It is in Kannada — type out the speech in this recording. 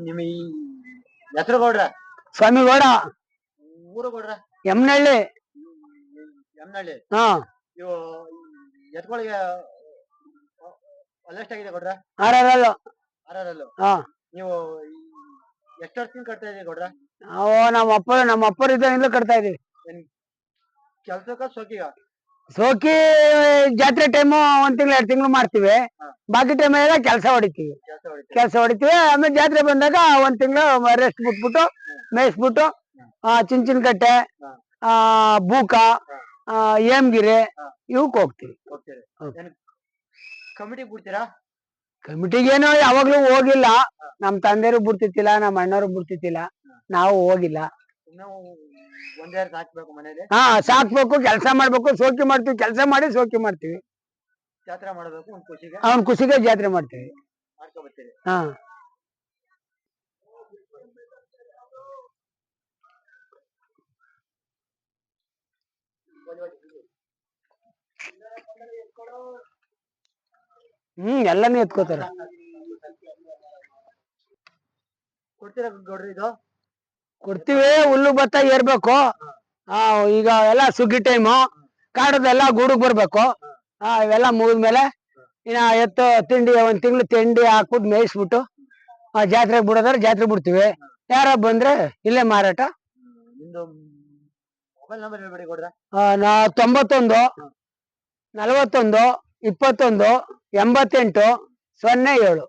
ನಿಮ್ಮ ಈ ಹೆಸರು ಗೌಡ್ರ ಸ್ವಾಮಿಗೌಡ ಊರು ಗೌಡ್ರ ಎಮ್ನಳ್ಳಿ ಎಮ್ನಹಳ್ಳಿ ಹಾ. ಇವು ಎತ್ಗಳಿಗೆ ಅಲ್ಲೆಷ್ಟಾಗಿದೆ ಗೌಡ್ರ ಆರ್ ಆರರಲ್ಲು. ಹಾ. ನೀವು ಎಷ್ಟು ವರ್ಷದಿಂದ ಕಟ್ತಾ ಇದೀವಿ ಗೌಡ್ರ ನಾವು ನಮ್ಮ ಅಪ್ಪ ನಮ್ಮ ಅಪ್ಪರ ಇದ್ದಾಗಿಂದಲೂ ಕಟ್ತಾ ಇದೀವಿ. ಕೆಲ್ಸಕ್ಕ ಸೋಕಿಗ ಸೋಕಿ ಜಾತ್ರೆ ಟೈಮು ಒಂದ್ ತಿಂಗಳು ಎರಡು ತಿಂಗಳು ಮಾಡ್ತೀವಿ. ಬಾಕಿ ಟೈಮ್ ಎಲ್ಲ ಕೆಲಸ ಹೊಡಿತೀವಿ. ಕೆಲಸ ಹೊಡಿತೀವಿ. ಆಮೇಲೆ ಜಾತ್ರೆ ಬಂದಾಗ ಒಂದ್ ತಿಂಗಳು ರೆಸ್ಟ್ ಬಿಟ್ಬಿಟ್ಟು ಮೇಯಿಸ್ಬಿಟ್ಟು ಆ ಚಿಂಚಿನ ಕಟ್ಟೆ ಆ ಬೂಕ ಏಮ್ಗಿರಿ. ಇವಕ್ ಹೋಗ್ತೀವಿ. ಕಮಿಟಿ ಬಿಡ್ತೀರಾ? ಕಮಿಟಿಗೇನು ಯಾವಾಗ್ಲೂ ಹೋಗಿಲ್ಲ. ನಮ್ ತಂದೆಯರು ಬಿಡ್ತಿತ್ತಿಲ್ಲ ನಮ್ಮ ಅಣ್ಣವ್ರು ಬಿಡ್ತಿತ್ತಿಲ್ಲ. ನಾವು ಹೋಗಿಲ್ಲ. ಹಾಕ್ಬೇಕು ಮನೇಲಿ ಹಾ ಸಾಕ್ಬೇಕು ಕೆಲಸ ಮಾಡ್ಬೇಕು ಸೋಕಿ ಮಾಡ್ತೀವಿ ಕೆಲಸ ಮಾಡಿ ಸೋಕಿ ಮಾಡ್ತೀವಿ. ಜಾತ್ರೆ ಮಾಡಬೇಕು ಒಂದ್ ಖುಷಿಗೆ? ಅವ್ನ್ ಖುಷಿಗೆ ಜಾತ್ರೆ ಮಾಡ್ತೀವಿ. ಮಾಡ್ಕೊ ಬರ್ತೀರಿ ಹಾ. ಹ್ಮ್ ಎಲ್ಲಾನು ಎತ್ಕೋತಾರ. ಕೊಡ್ತೀರಾ ಗೌಡ್ರಿ ಇದು? ಕೊಡ್ತೀವಿ ಹುಲ್ಲು ಭತ್ತ ಏರ್ಬೇಕು. ಆ ಈಗ ಎಲ್ಲ ಸುಗ್ಗಿ ಟೈಮು ಕಾಡದೆಲ್ಲ ಗೂಡುಗ್ ಬರ್ಬೇಕು. ಆ ಇವೆಲ್ಲ ಮುಗಿದ್ಮೇಲೆ ಇನ್ನ ಎತ್ತು ತಿಂಡಿ ಒಂದ್ ತಿಂಗಳು ತಿಂಡಿ ಹಾಕ್ಬಿಟ್ಟು ಮೇಯಿಸ್ಬಿಟ್ಟು ಆ ಜಾತ್ರೆಗೆ ಬಿಡೋದಾದ್ರೆ ಜಾತ್ರೆ ಬಿಡ್ತೀವಿ. ಯಾರ ಬಂದ್ರೆ ಇಲ್ಲೇ ಮಾರಾಟ. ನಿಮ್ದು ಮೊಬೈಲ್ ನಂಬರ್ ಹೇಳ್ಬೇಡಿ ಗೌಡ್ರ ಆ, ನಾ ತೊಂಬತ್ತೊಂದು ನಲವತ್ತೊಂದು ಇಪ್ಪತ್ತೊಂದು ಎಂಬತ್ತೆಂಟು ಸೊನ್ನೆ ಏಳು.